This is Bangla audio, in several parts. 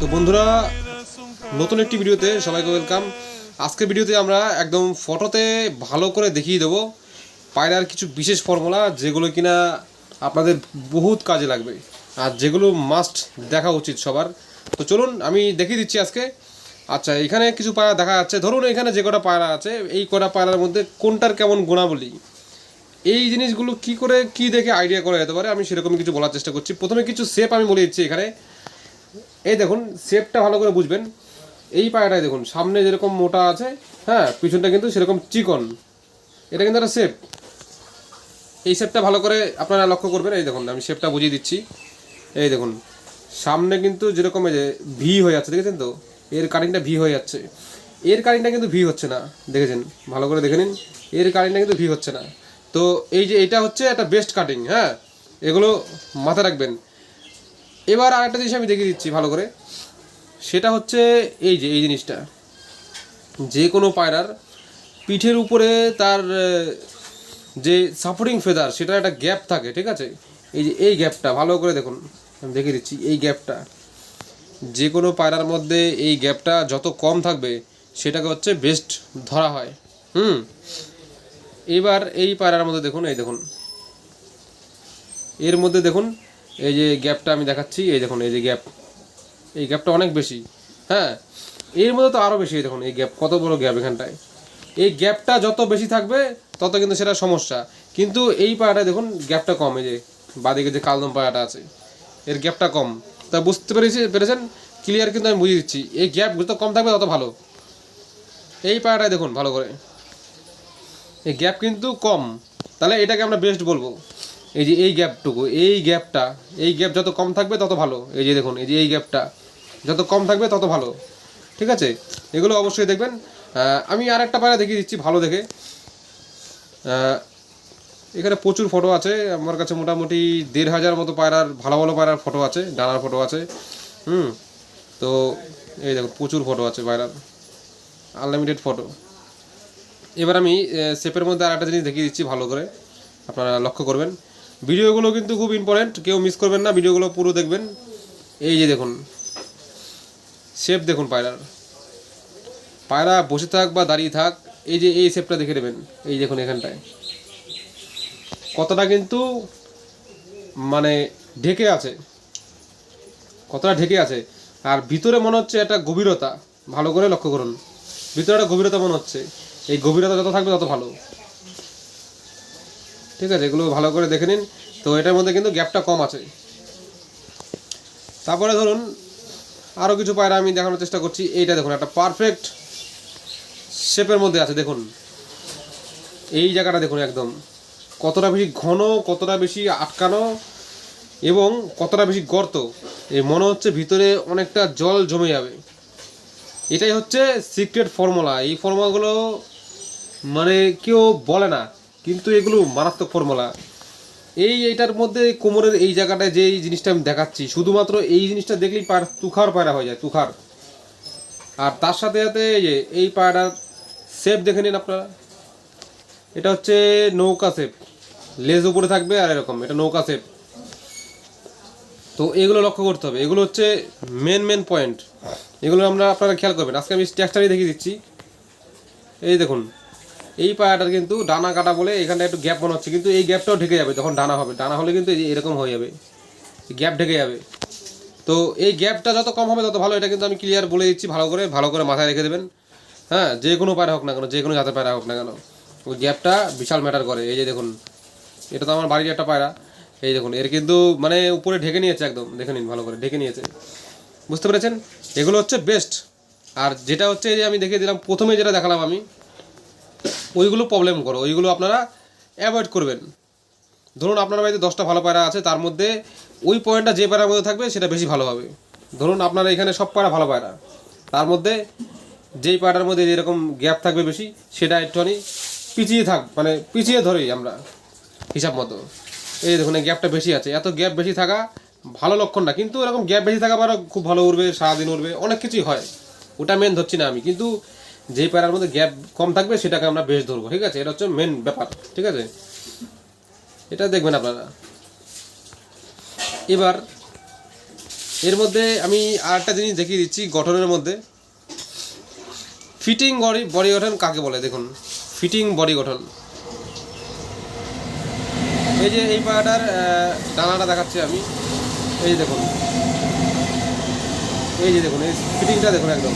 তো বন্ধুরা, নতুন একটি ভিডিওতে সবাইকে ওয়েলকাম। আজকের ভিডিওতে আমরা একদম ফটোতে ভালো করে দেখিয়ে দেবো পায়রার কিছু বিশেষ ফর্মুলা যেগুলো কিনা আপনাদের বহুত কাজে লাগবে আর যেগুলো মাস্ট দেখা উচিত সবার। তো চলুন, আমি দেখিয়ে দিচ্ছি আজকে। আচ্ছা এখানে কিছু পায়রা দেখা যাচ্ছে। ধরুন, এখানে যে কটা পায়রা আছে, এই কটা পায়রার মধ্যে কোনটার কেমন গুণাবলী? এই জিনিসগুলো কি করে, কি দেখে আইডিয়া করা যেতে পারে? আমি সেরকম কিছু বলার চেষ্টা করছি। প্রথমে কিছু শেপ আমি বলে দিচ্ছি এখানে। এই দেখুন শেপটা ভালো করে বুঝবেন। এই পায়রাটাই দেখুন, সামনে যেরকম মোটা আছে হ্যাঁ পিছনটা কিন্তু সেরকম চিকন। এটা কিন্তু একটা শেপ এই শেপটা ভালো করে আপনারা লক্ষ্য করবেন, এই দেখুন, আমি শেপটা বুঝিয়ে দিচ্ছি। এই দেখুন, সামনে কিন্তু যেরকম এই যে ভি হয়ে যাচ্ছে, দেখেছেন তো? এর কাটিংটা ভি হয়ে যাচ্ছে। এর কাটিংটা কিন্তু ভি হচ্ছে না, দেখেছেন? ভালো করে দেখে নিন, এর কাটিংটা কিন্তু ভি হচ্ছে না। তো এই যে এটা হচ্ছে একটা বেস্ট কাটিং হ্যাঁ? এগুলো মাথায় রাখবেন। এবার আরেকটা জিনিস আমি দেখিয়ে দিচ্ছি ভালো করে। সেটা হচ্ছে এই যে, এই জিনিসটা। যে কোনো পায়রার পিঠের উপরে তার যে সাপোর্টিং ফেদার সেটা একটা গ্যাপ থাকে, ঠিক আছে? এই যে, এই গ্যাপটা ভালো করে দেখুন, আমি দেখিয়ে দিচ্ছি, এই গ্যাপটা যে কোনো পায়রার মধ্যে এই গ্যাপটা যত কম থাকবে, সেটাকে হচ্ছে বেস্ট ধরা হয়। হুম? এবার এই পায়রার মধ্যে দেখুন, এই দেখুন। এর মধ্যে দেখুন এই যে গ্যাপটা আমি দেখাচ্ছি, এই দেখুন, এই যে গ্যাপ। এই গ্যাপটা অনেক বেশি। হ্যাঁ এর মধ্যে তো আরও বেশি, এই দেখুন, এই গ্যাপ, কত বড় গ্যাপ এখানটায়। এই গ্যাপটা যত বেশি থাকবে, তত কিন্তু সেটা সমস্যা। কিন্তু এই পায়াটায় দেখুন, গ্যাপটা কম, এই যে বাদিকে যে কালদম পায়াটা আছে, এর গ্যাপটা কম। তা বুঝতে পেরেছি পেরেছেন? ক্লিয়ার কিন্তু আমি বুঝিয়ে দিচ্ছি। এই গ্যাপ যত কম থাকবে, তত ভালো। এই পায়াটায় দেখুন, ভালো করে। এই গ্যাপ কিন্তু কম। তাহলে এটাকে আমরা বেস্ট বলব। এই যে এই গ্যাপটুকু, এই গ্যাপটা, এই গ্যাপ যত কম থাকবে তত ভালো। এই যে দেখুন, এই যে এই গ্যাপটা, যত কম থাকবে তত ভালো। ঠিক আছে? এগুলো অবশ্যই দেখবেন। আমি আর একটা পায়রা দেখিয়ে দিচ্ছি, ভালো দেখে। এখানে প্রচুর ফটো আছে। আমার কাছে মোটামুটি দেড় হাজার মতো পায়রার, ভালো ভালো পায়রার ফটো আছে, ডানার ফটো আছে। হুম? তো, এই দেখুন, প্রচুর ফটো আছে পায়রার। Unlimited photo. এবার আমি শেপের মধ্যে আর একটা জিনিস দেখিয়ে দিচ্ছি ভালো করে। আপনারা লক্ষ্য করবেন। ভিডিওগুলো কিন্তু খুব ইম্পর্টেন্ট কেউ মিস করবেন না, ভিডিওগুলো পুরো দেখবেন। এই যে দেখুন শেপ দেখুন পায়রার। পায়রা বসে থাক বা দাঁড়িয়ে থাক, এই যে এই শেপটা দেখে নেবেন। এই দেখুন এখানটায়। কতটা কিন্তু মানে ঢেকে আছে। কতটা ঢেকে আছে। আর ভিতরে মনে হচ্ছে একটা গভীরতা। ভালো করে লক্ষ্য করুন। ভিতরে একটা গভীরতা মনে হচ্ছে। এই গভীরতা যত থাকবে তত ভালো। ঠিক আছে, এগুলো ভালো করে দেখে নিন। তো এটার মধ্যে কিন্তু গ্যাপটা কম আছে। তারপরে ধরুন আরও কিছু পায়রা আমি দেখানোর চেষ্টা করছি। এইটা দেখুন, একটা পারফেক্ট শেপের মধ্যে আছে, দেখুন। এই জায়গাটা দেখুন একদম। কতটা বেশি ঘন, কতটা বেশি আটকানো এবং কতটা বেশি গর্ত। এই মনে হচ্ছে ভিতরে অনেকটা জল জমে যাবে। এটাই হচ্ছে সিক্রেট ফর্মুলা এই ফর্মুলাগুলো মানে কেউ বলে না। কিন্তু এগুলো মারাত্মক ফর্মুলা। এই এইটার মধ্যে কোমরের এই জায়গাটায় যে এই জিনিসটা আমি দেখাচ্ছি, শুধুমাত্র এই জিনিসটা দেখলেই পার, তুখার পায়রা হয়ে যায়, তুখার। আর তার সাথে সাথে এই পায়রার শেপ দেখে নিন আপনারা। এটা হচ্ছে নৌকা শেপ লেজ উপরে থাকবে আর এরকম, এটা নৌকা শেপ তো এগুলো লক্ষ্য করতে হবে। এগুলো হচ্ছে মেন মেন পয়েন্ট এগুলো আমরা, আপনারা খেয়াল করবেন। আজকে আমি স্ট্রাকচারই দেখিয়ে দিচ্ছি। এই দেখুন এই পায়াটার কিন্তু ডানা কাটা বলে এখানটা একটু গ্যাপ মনে হচ্ছে কিন্তু এই গ্যাপটাও ঢেকে যাবে যখন ডানা হবে। ডানা হলে কিন্তু এরকম হয়ে যাবে। গ্যাপ ঢেকে যাবে। তো এই গ্যাপটা যত কম হবে তত ভালো, এটা কিন্তু আমি ক্লিয়ার বলে দিচ্ছি, ভালো করে ভালো করে মাথায় রেখে দেবেন। হ্যাঁ যে কোনো পায়রা হোক না কেন, যে কোনো জাতের পায়রা হোক না কেন। ওই গ্যাপটা বিশাল ম্যাটার করে। এই যে দেখুন, এটা তো আমার বাড়ির একটা পায়রা এই দেখুন, এর কিন্তু মানে উপরে ঢেকে নিয়েছে একদম। দেখে নিন, ভালো করে ঢেকে নিয়েছে। বুঝতে পেরেছেন? এগুলো হচ্ছে বেস্ট আর যেটা হচ্ছে এই যে আমি দেখিয়ে দিলাম, প্রথমে যেটা দেখালাম আমি ওইগুলো প্রবলেম করো, ওইগুলো আপনারা অ্যাভয়েড করবেন। ধরুন আপনার বাড়িতে দশটা ভালো পায়রা আছে, তার মধ্যে ওই পয়েন্টটা যে পায়রার মধ্যে থাকবে সেটা বেশি ভালো হবে। ধরুন আপনারা এখানে সব পায়রা ভালো পায়রা, তার মধ্যে যেই পায়রার মধ্যে যেরকম গ্যাপ থাকবে বেশি, সেটা একটুখানি পিছিয়ে থাক মানে পিছিয়ে ধরেই আমরা, হিসাব মতো। এই দেখুন, এই গ্যাপটা বেশি আছে। এত গ্যাপ বেশি থাকা ভালো লক্ষণ না, কিন্তু এরকম গ্যাপ বেশি থাকা আবার খুব ভালো উঠবে সারাদিন উঠবে অনেক কিছুই হয়। ওটা মেন ধরছি না আমি, কিন্তু যেই প্যারার মধ্যে গ্যাপ কম থাকবে সেটাকে আমরা বেশ ধরবো, ঠিক আছে? এটা হচ্ছে মেন ব্যাপার, ঠিক আছে? এটা দেখবেন আপনারা। এবার, এর মধ্যে আমি আরেকটা জিনিস দেখিয়ে দিচ্ছি গঠনের মধ্যে। ফিটিং বডি বডি গঠন কাকে বলে? দেখুন, ফিটিং বডি গঠন। এই যে এই পায়াটার ডানাটা দেখাচ্ছি আমি। এই যে দেখুন, এই যে দেখুন, এই ফিটিংটা দেখুন একদম।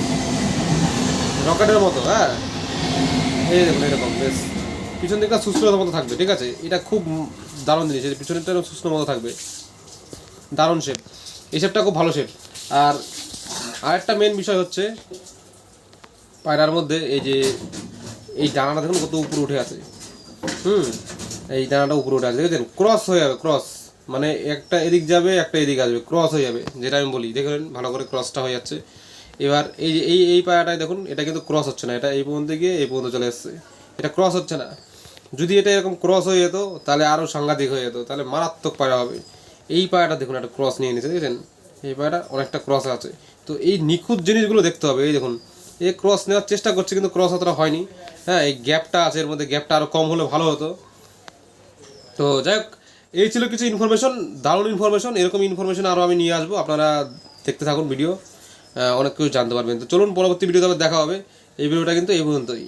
রকেটের মতো হ্যাঁ? এই দেখুন এরকম বেশ। পিছন দিকটা সুস্থর মতো থাকবে, ঠিক আছে? এটা খুব দারুণ জিনিস, এই পিছনেরটা এরকম সুস্থ মতো থাকবে। দারুণ শেপ এই শেপটা খুব ভালো শেপ আর আরেকটা মেন বিষয় হচ্ছে, পায়রার মধ্যে এই যে, এই ডানাটা দেখুন কত উপরে উঠে আছে। হুম? এই ডানাটা উপরে উঠে আছে। দেখেছেন ক্রস হয়ে যাবে ক্রস মানে একটা এদিক যাবে, একটা এদিক আসবে ক্রস হয়ে যাবে, যেটা আমি বলি। দেখলেন ভালো করে ক্রসটা হয়ে যাচ্ছে। এবার এই যে, এই এই পায়াটায় দেখুন, এটা কিন্তু ক্রস হচ্ছে না, এটা এই পর্যন্ত গিয়ে এই পর্যন্ত চলে এসছে। এটা ক্রস হচ্ছে না। যদি এটা এরকম ক্রস হয়ে যেত, তাহলে আরও সাংঘাতিক হয়ে যেত, তাহলে মারাত্মক পায়া হবে। এই পায়াটা দেখুন, একটা ক্রস নিয়ে নিয়েছে, দেখেছেন? এই পায়াটা অনেকটা ক্রস আছে। তো এই নিখুঁত জিনিসগুলো দেখতে হবে, এই দেখুন। এই ক্রস নেওয়ার চেষ্টা করছে, কিন্তু ক্রস অতটা হয়নি। হ্যাঁ এই গ্যাপটা আছে, এর মধ্যে গ্যাপটা আরও কম হলে ভালো হতো। তো যাই হোক, এই ছিল কিছু ইনফরমেশন দারুণ ইনফরমেশন এরকম ইনফরমেশন আরও আমি নিয়ে আসব। আপনারা দেখতে থাকুন ভিডিও অনেক কিছু জানতে পারবেন। তো চলুন পরবর্তী ভিডিওতে আবার দেখা হবে। এই ভিডিওটা কিন্তু এই পর্যন্তই।